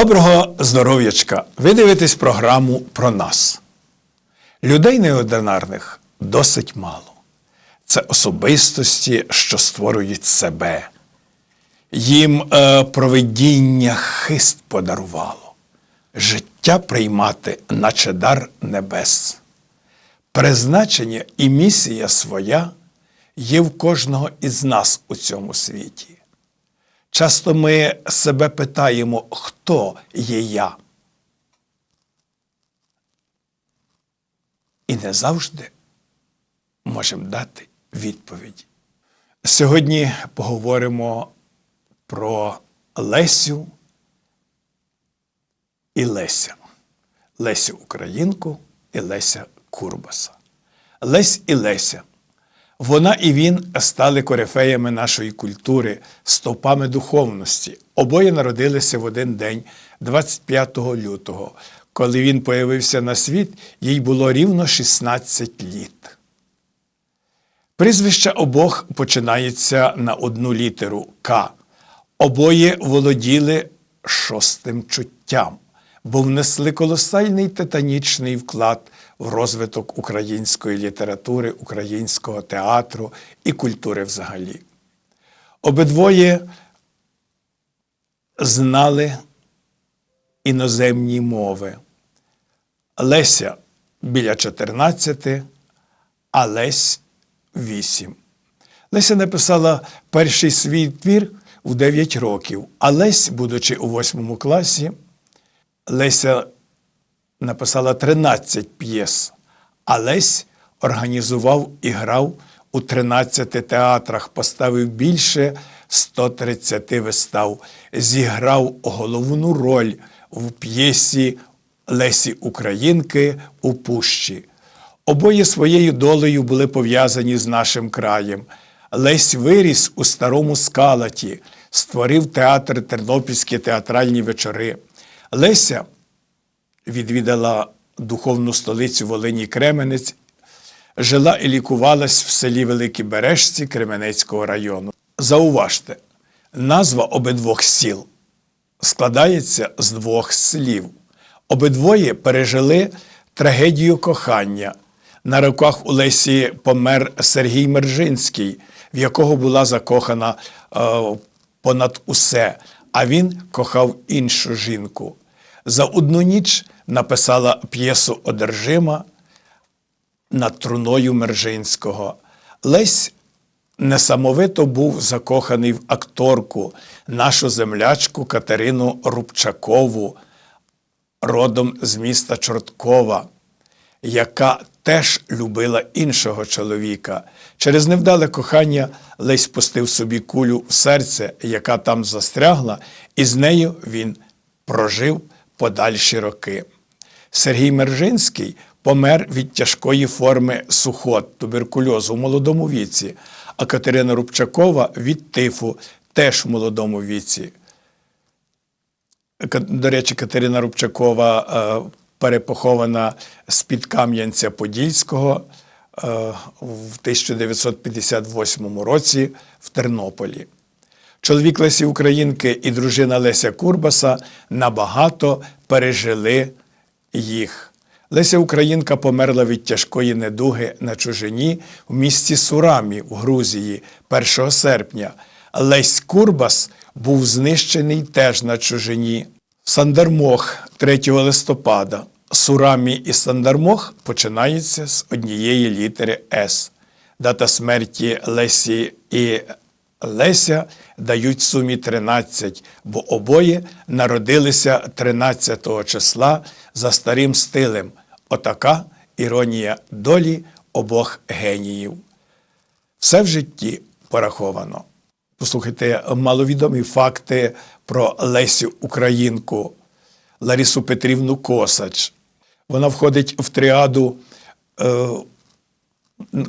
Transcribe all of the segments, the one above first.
Доброго здоров'ячка! Ви дивитесь програму про нас. Людей неординарних досить мало. Це особистості, що створюють себе. Їм е, провидіння хист подарувало, життя приймати, наче дар небес. Призначення і місія своя є в кожного із нас у цьому світі. Часто ми себе питаємо, хто є я. І не завжди можемо дати відповіді. Сьогодні поговоримо про Лесю і Леся. Лесю Українку і Леся Курбаса. Лесь і Леся. Вона і він стали корифеями нашої культури, стовпами духовності. Обоє народилися в один день, 25 лютого. Коли він появився на світ, їй було рівно 16 літ. Прізвище обох починається на одну літеру К. Обоє володіли шостим чуттям, бо внесли колосальний титанічний вклад в розвиток української літератури, українського театру і культури взагалі. Обидвоє знали іноземні мови. Леся біля 14, а Лесь 8. Леся написала перший свій твір у 9 років, а Лесь, будучи у 8 класі, Леся написала 13 п'єс, а Лесь організував і грав у 13 театрах, поставив більше 130 вистав, зіграв головну роль в п'єсі Лесі Українки у Пущі. Обоє своєю долею були пов'язані з нашим краєм. Лесь виріс у старому скалаті, створив театр Тернопільські театральні вечори. Леся відвідала духовну столицю Волині Кременець, жила і лікувалась в селі Великі Бережці Кременецького району. Зауважте, назва обидвох сіл складається з двох слів. Обидвоє пережили трагедію кохання. На руках у Лесі помер Сергій Мержинський, в якого була закохана е, понад усе, а він кохав іншу жінку. За одну ніч написала п'єсу Одержима над труною Мержинського. Лесь несамовито був закоханий в акторку, нашу землячку Катерину Рубчакову, родом з міста Чорткова, яка теж любила іншого чоловіка. Через невдале кохання Лесь пустив собі кулю в серце, яка там застрягла, і з нею він прожив подальші роки. Сергій Мержинський помер від тяжкої форми сухот, туберкульозу в молодому віці, а Катерина Рубчакова від тифу теж в молодому віці. До речі, Катерина Рубчакова е, перепохована з-під Кам'янця Подільського е, в 1958 році в Тернополі. Чоловік Лесі Українки і дружина Леся Курбаса набагато пережили їх. Леся Українка померла від тяжкої недуги на чужині в місті Сурамі в Грузії 1 серпня. Лесь Курбас був знищений теж на чужині. Сандармох 3 листопада. Сурамі і Сандармох починаються з однієї літери С. Дата смерті Лесі і Леся дають сумі 13, бо обоє народилися 13 числа за старим стилем. Отака іронія долі обох геніїв. Все в житті пораховано. Послухайте маловідомі факти про Лесю Українку, Ларісу Петрівну Косач. Вона входить в тріаду е,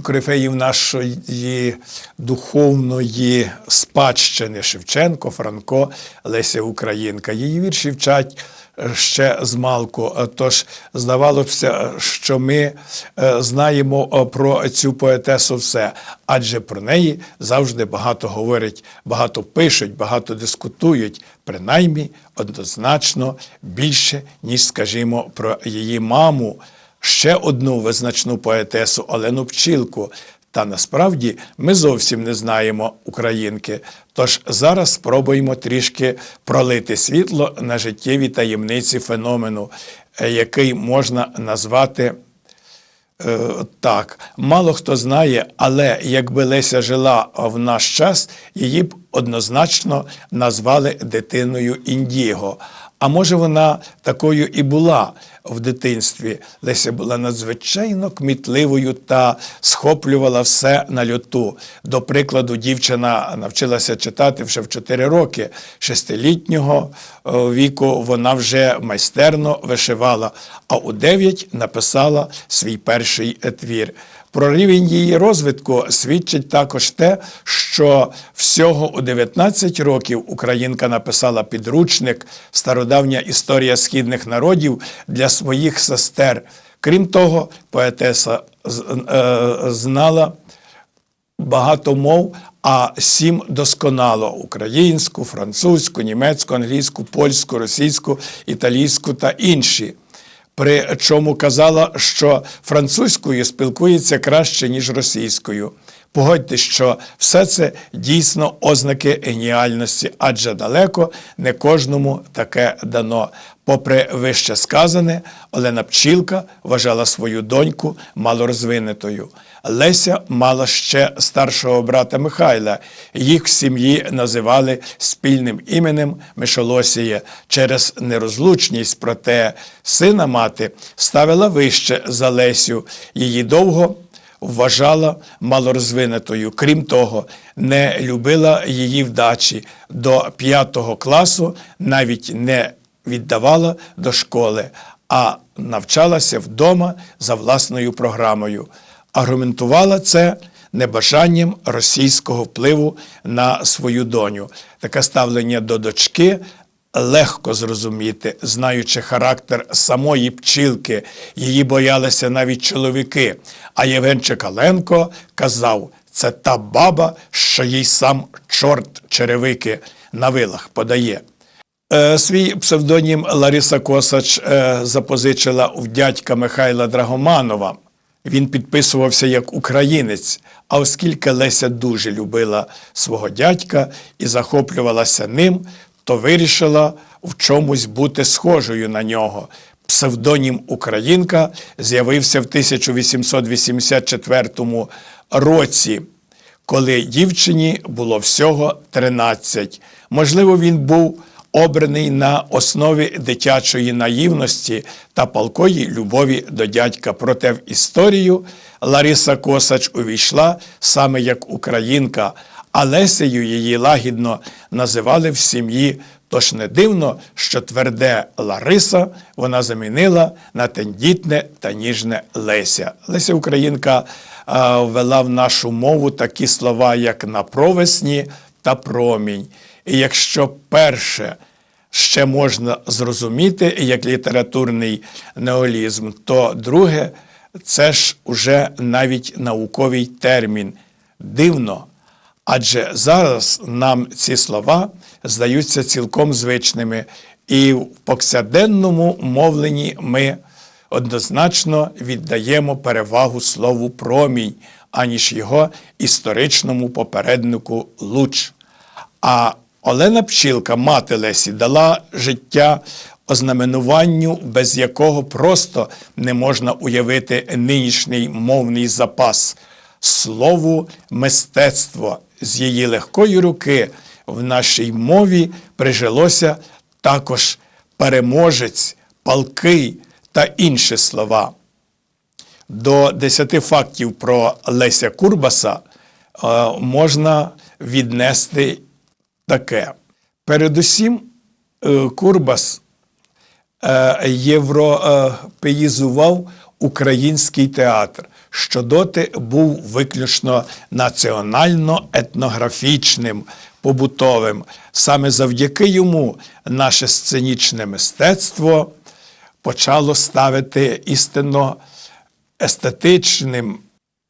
корифеїв нашої духовної спадщини Шевченко, Франко, Леся Українка. Її вірші вчать ще з малку. Е, Тож здавалося, що ми е, знаємо е, про цю поетесу все, адже про неї завжди багато говорять, багато пишуть, багато дискутують, принаймні однозначно більше, ніж, скажімо, про її маму, ще одну визначну поетесу Олену Пчілку. Та насправді ми зовсім не знаємо українки. Тож зараз спробуємо трішки пролити світло на життєві таємниці феномену, е, який можна назвати е, так. Мало хто знає, але якби Леся жила в наш час, її б однозначно назвали дитиною Індіго. А може, вона такою і була в дитинстві. Леся була надзвичайно кмітливою та схоплювала все на льоту. До прикладу, дівчина навчилася читати вже в 4 роки. Шестилітнього е, віку вона вже майстерно вишивала, а у 9 написала свій перший твір. Про рівень її розвитку свідчить також те, що всього у 19 років українка написала підручник Стародавня історія східних народів для своїх сестер. Крім того, поетеса е, знала багато мов, а сім досконало українську, французьку, німецьку, англійську, польську, російську, італійську та інші. При чому казала, що французькою спілкується краще, ніж російською. Погодьте, що все це дійсно ознаки геніальності, адже далеко не кожному таке дано. Попри вище сказане, Олена Пчілка вважала свою доньку малорозвинутою. Леся мала ще старшого брата Михайла. Їх в сім'ї називали спільним іменем Мишолосія через нерозлучність. Проте сина мати ставила вище за Лесю. Її довго вважала малорозвинутою. Крім того, не любила її вдачі. До п'ятого класу навіть не віддавала до школи, а навчалася вдома за власною програмою. Аргументувала це небажанням російського впливу на свою доню. Таке ставлення до дочки легко зрозуміти, знаючи характер самої пчілки. Її боялися навіть чоловіки. А Євген Чекаленко казав: це та баба, що їй сам чорт черевики на вилах подає. Е, Свій псевдонім Лариса Косач е, запозичила у дядька Михайла Драгоманова. Він підписувався як українець, а оскільки Леся дуже любила свого дядька і захоплювалася ним, то вирішила в чомусь бути схожою на нього. Псевдонім Українка з'явився в 1884 році коли дівчині було всього 13. Можливо, він був обраний на основі дитячої наївності та палкої любові до дядька. Проте в історію Лариса Косач увійшла саме як українка, а Лесею її лагідно називали в сім'ї. Тож не дивно, що тверде Лариса вона замінила на тендітне та ніжне Леся. Леся Українка ввела в нашу мову такі слова, як на провесні та промінь. І якщо перше ще можна зрозуміти як літературний неолізм, то друге це ж уже навіть науковий термін. Дивно. Адже зараз нам ці слова здаються цілком звичними, і в повсякденному мовленні ми однозначно віддаємо перевагу слову промінь, аніж його історичному попереднику луч. А Олена Пчілка, мати Лесі, дала життя ознаменуванню, без якого просто не можна уявити нинішній мовний запас. Слову мистецтво з її легкої руки в нашій мові прижилося також переможець, палкий та інші слова. До десяти фактів про Леся Курбаса е, можна віднести таке. Передусім, е, Курбас е, європеїзував український театр. що доти був виключно національно-етнографічним, побутовим. Саме завдяки йому наше сценічне мистецтво почало ставити істинно естетичним,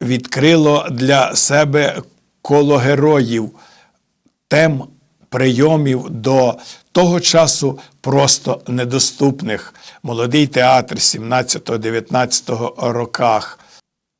відкрило для себе коло героїв, тем прийомів до того часу просто недоступних. Молодий театр 17-19 роках,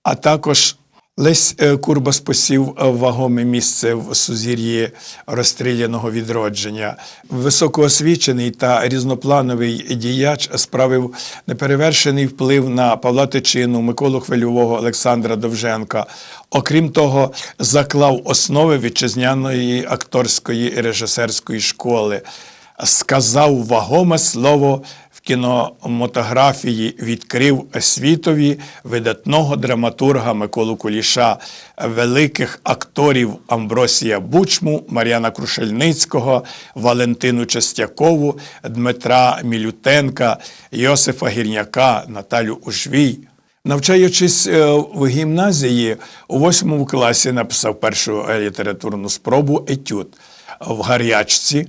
а також Лесь е, Курбас посів е, вагоме місце в сузір'ї розстріляного відродження. Високоосвічений та різноплановий діяч справив неперевершений вплив на Павла Тичину, Миколу Хвильового, Олександра Довженка. Окрім того, заклав основи вітчизняної акторської і режисерської школи. Сказав вагоме слово в кінематографії, відкрив світові видатного драматурга Миколу Куліша, великих акторів Амбросія Бучму, Мар'яна Крушельницького, Валентину Чистякову, Дмитра Мілютенка, Йосифа Гірняка, Наталю Ужвій. Навчаючись е, в гімназії, у восьмому класі написав першу літературну спробу етюд в гарячці.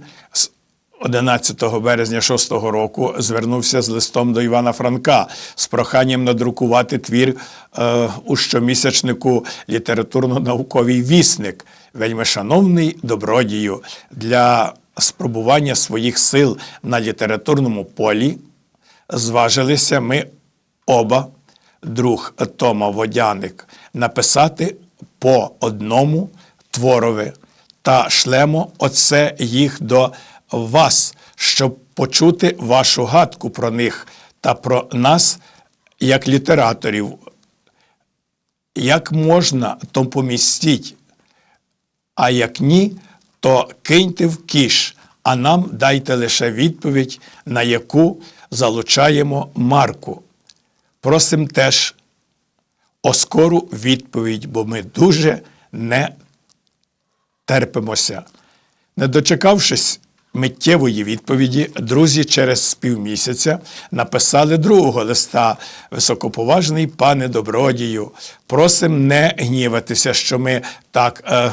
З 11 березня 6 року звернувся з листом до Івана Франка з проханням надрукувати твір е, у щомісячнику літературно-науковий вісник, вельми шановний добродію для спробування своїх сил на літературному полі. Зважилися ми оба, друг Тома Водяник, написати по одному творові та шлемо оце їх до вас, щоб почути вашу гадку про них та про нас, як літераторів. Як можна, то помістіть, а як ні, то киньте в кіш, а нам дайте лише відповідь, на яку залучаємо марку. Просим теж оскору відповідь, бо ми дуже не терпимося. Не дочекавшись миттєвої відповіді, друзі через півмісяця написали другого листа високоповажний пане добродію. Просим не гніватися, що ми так. Е,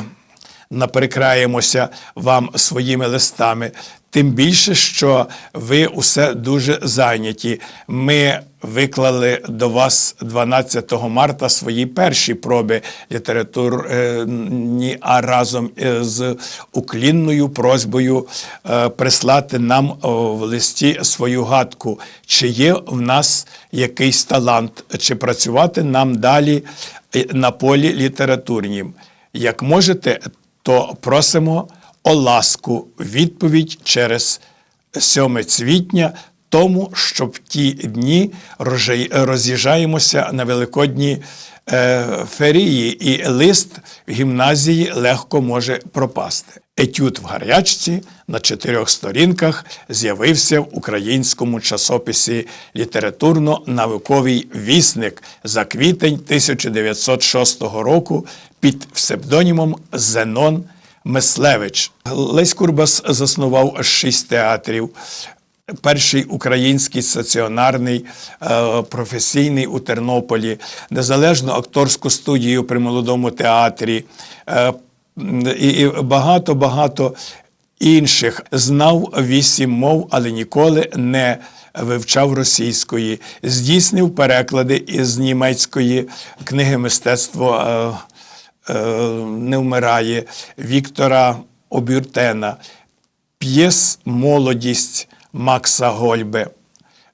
наперекраємося вам своїми листами. Тим більше, що ви усе дуже зайняті. Ми виклали до вас 12 марта свої перші проби літературні, а разом е, з уклінною просьбою е, прислати нам в листі свою гадку, чи є в нас якийсь талант, чи працювати нам далі е, на полі літературнім. Як можете, то просимо о ласку відповідь через 7 цвітня, тому що в ті дні роз'їжджаємося на великодні е, ферії, і лист в гімназії легко може пропасти. Етюд в гарячці на чотирьох сторінках з'явився в українському часописі літературно-науковий вісник за квітень 1906 року під псевдонімом Зенон Мислевич. Лесь Курбас заснував шість театрів. Перший український стаціонарний е, професійний у Тернополі, незалежну акторську студію при молодому театрі е, і багато-багато інших. Знав вісім мов, але ніколи не вивчав російської. Здійснив переклади із німецької книги мистецтво. Е, не вмирає Віктора Обюртена, п'єс Молодість Макса Гольбе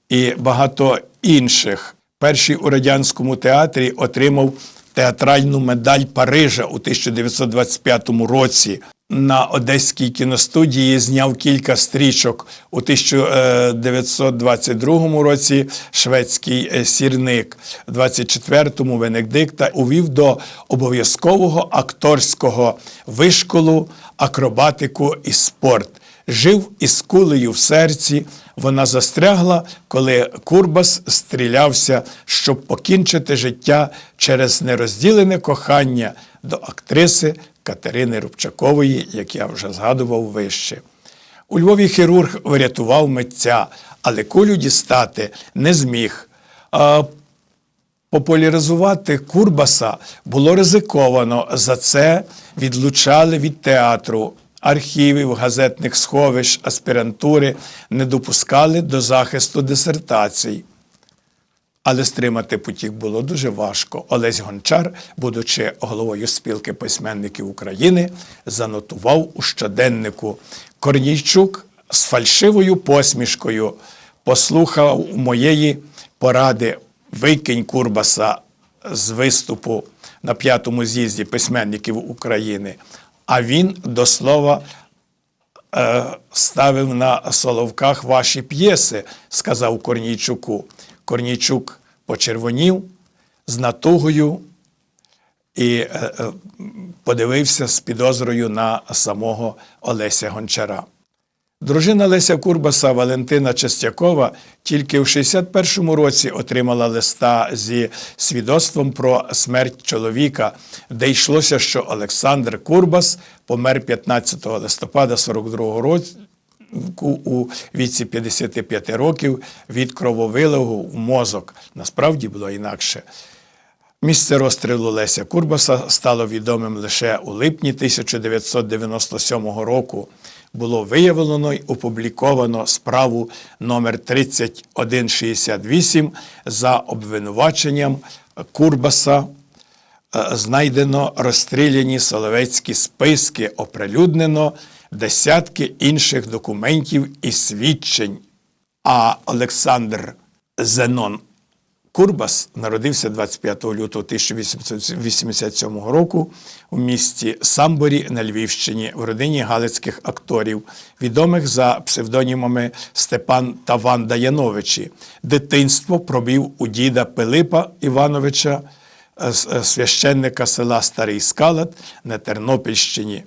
і багато інших. Перший у радянському театрі отримав театральну медаль Парижа у 1925 році. На Одеській кіностудії зняв кілька стрічок у 1922 році. Шведський е, сірник, у 24-му Венедикта увів до обов'язкового акторського вишколу акробатику і спорт. Жив із кулею в серці. Вона застрягла, коли Курбас стрілявся, щоб покінчити життя через нерозділене кохання до актриси Катерини Рубчакової, як я вже згадував вище. У Львові хірург врятував митця, але кулю дістати не зміг. А Популяризувати Курбаса було ризиковано. За це відлучали від театру, архівів, газетних сховищ, аспірантури, не допускали до захисту дисертацій. Але стримати потік було дуже важко. Олесь Гончар, будучи головою спілки письменників України, занотував у щоденнику Корнійчук з фальшивою посмішкою послухав моєї поради викинь Курбаса з виступу на п'ятому з'їзді письменників України. А він до слова е, ставив на соловках ваші п'єси, сказав Корнійчуку. Корнійчук почервонів з натугою і е, е, подивився з підозрою на самого Олеся Гончара. Дружина Леся Курбаса Валентина Чистякова тільки в 61-му році отримала листа зі свідоцтвом про смерть чоловіка, де йшлося, що Олександр Курбас помер 15 листопада 42-го року у віці 55 років від крововилогу в мозок. Насправді було інакше. Місце розстрілу Леся Курбаса стало відомим лише у липні 1997 року. Було виявлено й опубліковано справу номер 3168 за обвинуваченням Курбаса. Е, Знайдено розстріляні соловецькі списки, оприлюднено десятки інших документів і свідчень. А Олександр Зенон Курбас народився 25 лютого 1887 року у місті Самборі на Львівщині в родині галицьких акторів, відомих за псевдонімами Степан та Ванда Яновичі. Дитинство пробів у діда Пилипа Івановича, е, е, священника села Старий Скалат на Тернопільщині.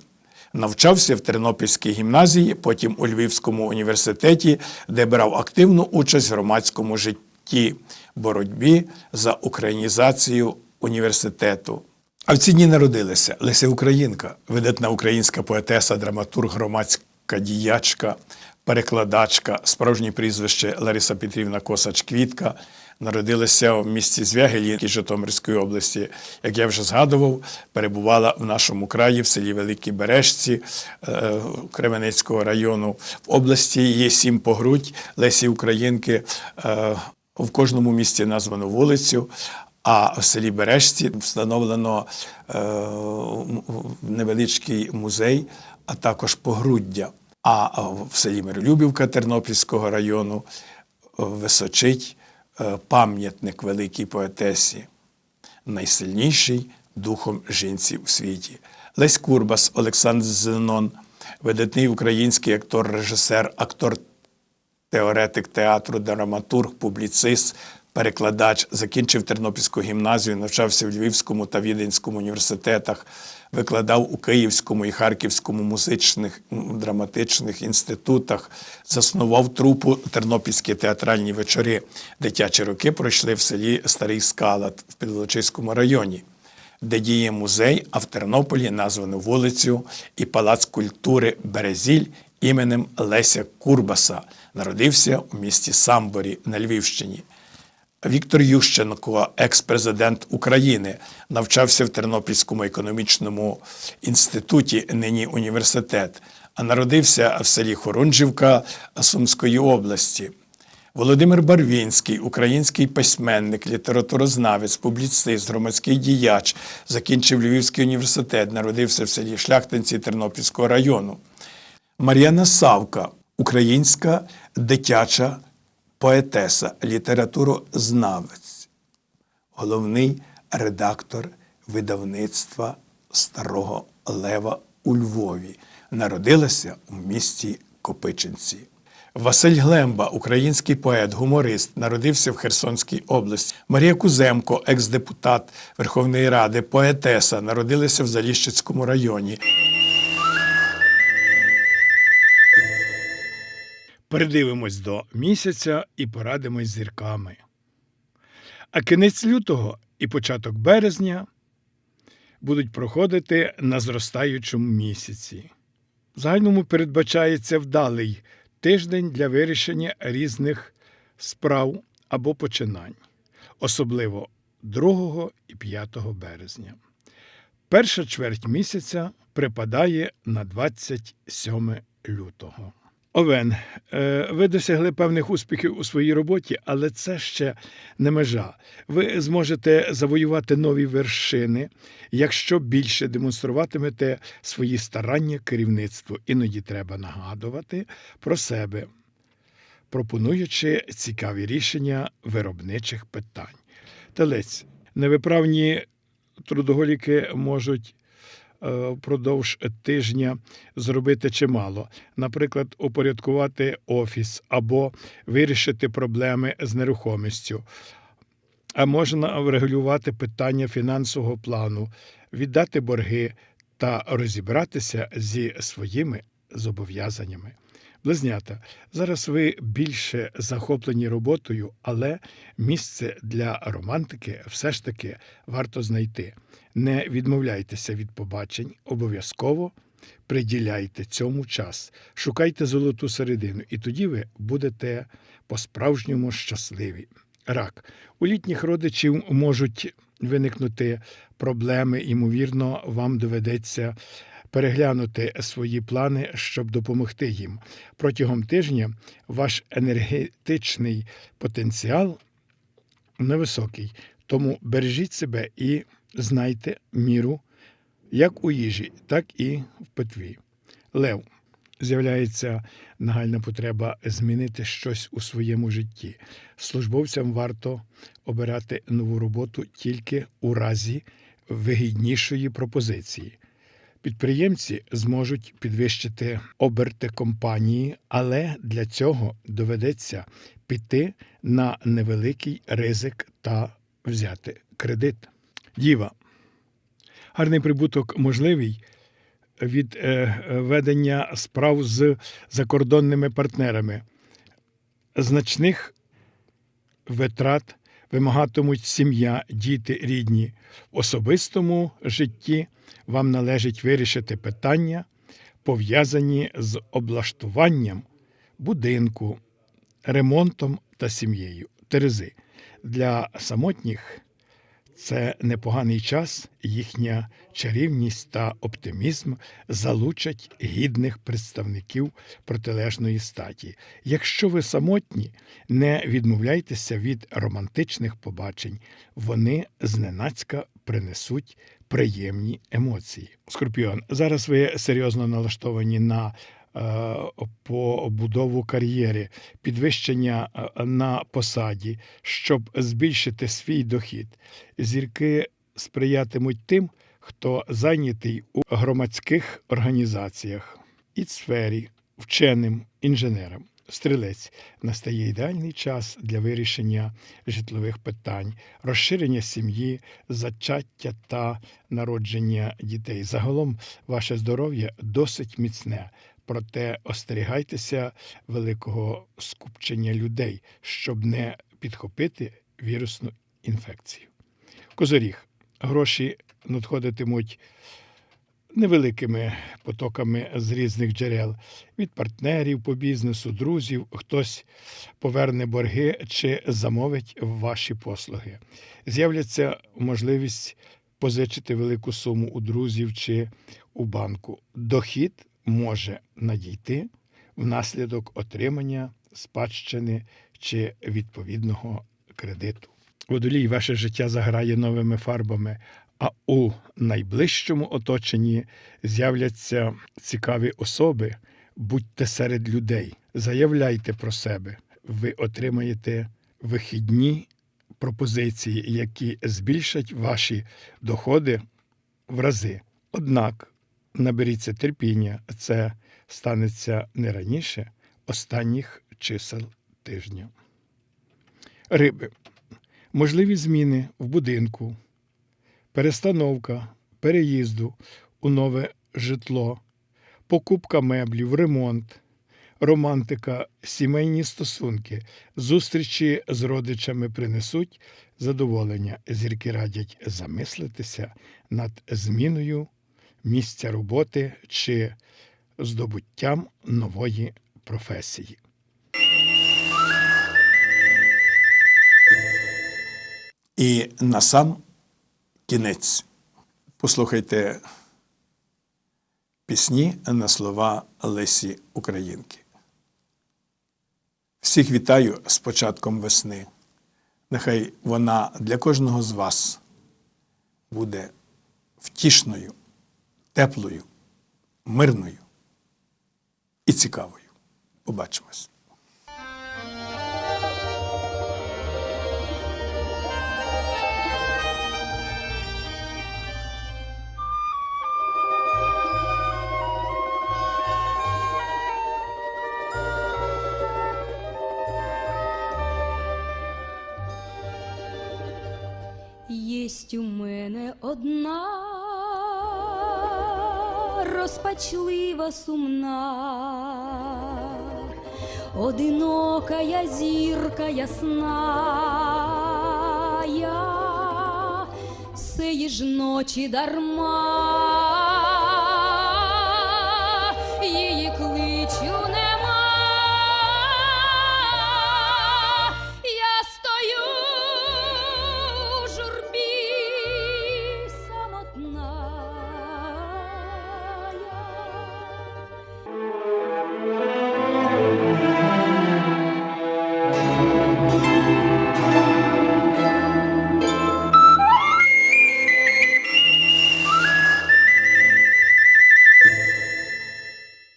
Навчався в Тернопільській гімназії, потім у Львівському університеті, де брав активну участь в громадському житті, боротьбі за українізацію університету. А в ці дні народилися Леся Українка, видатна українська поетеса, драматург, громадська діячка, перекладачка, справжнє прізвище Лариса Петрівна Косач-Квітка. Народилася в місті Звягелі Житомирської області. Як я вже згадував, перебувала в нашому краї в селі Великій Бережці е, Кременецького району. В області є сім погрудь Лесі Українки. Е, в кожному місті названо вулицю. А в селі Бережці встановлено е, невеличкий музей, а також погруддя. А в селі Миролюбівка Тернопільського району височить пам'ятник великій поетесі, найсильніший духом жінці у світі. Лесь Курбас, Олександр Зенон, видатний український актор, режисер, актор теоретик театру, драматург, публіцист, перекладач, закінчив Тернопільську гімназію, навчався в Львівському та Віденському університетах, викладав у Київському і Харківському музичних драматичних інститутах, заснував трупу Тернопільські театральні вечори. Дитячі роки пройшли в селі Старий Скалат в Підволочиському районі де діє музей, а в Тернополі названо вулицю і палац культури Березіль іменем Леся Курбаса. Народився у місті Самборі на Львівщині. Віктор Ющенко, екс-президент України, навчався в Тернопільському економічному інституті, нині університет, а народився в селі Хорунжівка Сумської області. Володимир Барвінський, український письменник, літературознавець, публіцист, громадський діяч, закінчив Львівський університет, народився в селі Шляхтинці Тернопільського району. Мар'яна Савка, українська дитяча поетеса, літературознавець, головний редактор видавництва Старого Лева у Львові. Народилася у місті Копичинці. Василь Глемба, український поет, гуморист, народився в Херсонській області. Марія Куземко, екс-депутат Верховної Ради, поетеса, народилася в Заліщицькому районі. Передивимось до місяця і порадимось зірками. А кінець лютого і початок березня будуть проходити на зростаючому місяці. В загальному передбачається вдалий тиждень для вирішення різних справ або починань. Особливо 2 і 5 березня. Перша чверть місяця припадає на 27 лютого. Овен, е, ви досягли певних успіхів у своїй роботі, але це ще не межа. Ви зможете завоювати нові вершини, якщо більше демонструватимете свої старання керівництву. Іноді треба нагадувати про себе, пропонуючи цікаві рішення виробничих питань. Телець, невиправні трудоголіки можуть впродовж тижня зробити чимало, наприклад, упорядкувати офіс або вирішити проблеми з нерухомістю. А можна врегулювати питання фінансового плану, віддати борги та розібратися зі своїми зобов'язаннями. Близнята, зараз ви більше захоплені роботою, але місце для романтики все ж таки варто знайти. Не відмовляйтеся від побачень, обов'язково приділяйте цьому час, шукайте золоту середину, і тоді ви будете по-справжньому щасливі. Рак. У літніх родичів можуть виникнути проблеми, ймовірно, вам доведеться переглянути свої плани, щоб допомогти їм. Протягом тижня ваш енергетичний потенціал невисокий, тому бережіть себе і знайте міру як у їжі, так і в питві. Лев. З'являється нагальна потреба змінити щось у своєму житті. Службовцям варто обирати нову роботу тільки у разі вигіднішої пропозиції. Підприємці зможуть підвищити оберти компанії, але для цього доведеться піти на невеликий ризик та взяти кредит. Діва. Гарний прибуток можливий від е, ведення справ з закордонними партнерами. Значних витрат вимагатимуть сім'я, діти, рідні. В особистому житті вам належить вирішити питання, пов'язані з облаштуванням будинку, ремонтом та сім'єю. Терези. Для самотніх це непоганий час, їхня чарівність та оптимізм залучать гідних представників протилежної статі. Якщо ви самотні, не відмовляйтеся від романтичних побачень, вони зненацька принесуть приємні емоції. Скорпіон, зараз ви серйозно налаштовані на е, побудову кар'єри, підвищення е, на посаді, щоб збільшити свій дохід. Зірки сприятимуть тим, хто зайнятий у громадських організаціях і сфері, вченим, інженерам. Стрілець настає ідеальний час для вирішення житлових питань, розширення сім'ї, зачаття та народження дітей. Загалом ваше здоров'я досить міцне, проте остерігайтеся великого скупчення людей, щоб не підхопити вірусну інфекцію. Козоріг. Гроші надходитимуть невеликими потоками з різних джерел від партнерів по бізнесу, друзів, хтось поверне борги чи замовить ваші послуги. З'являться можливість позичити велику суму у друзів чи у банку. Дохід може надійти внаслідок отримання спадщини чи відповідного кредиту. Водолій ваше життя заграє новими фарбами, а у найближчому оточенні з'являться цікаві особи. Будьте серед людей, заявляйте про себе. Ви отримаєте вихідні пропозиції, які збільшать ваші доходи в рази. Однак наберіться терпіння, це станеться не раніше останніх чисел тижня. Риби. Можливі зміни в будинку, перестановка переїзду у нове житло, покупка меблів, ремонт, романтика, сімейні стосунки, зустрічі з родичами принесуть задоволення. Зірки радять замислитися над зміною місця роботи чи здобуттям нової професії. І на сам кінець послухайте пісні на слова Лесі Українки. Всіх вітаю з початком весни. Нехай вона для кожного з вас буде втішною, теплою, мирною і цікавою. Побачимось. Єсть у мене одна розпачлива сумна, одинока я зірка ясна, я сеї ж ночі дарма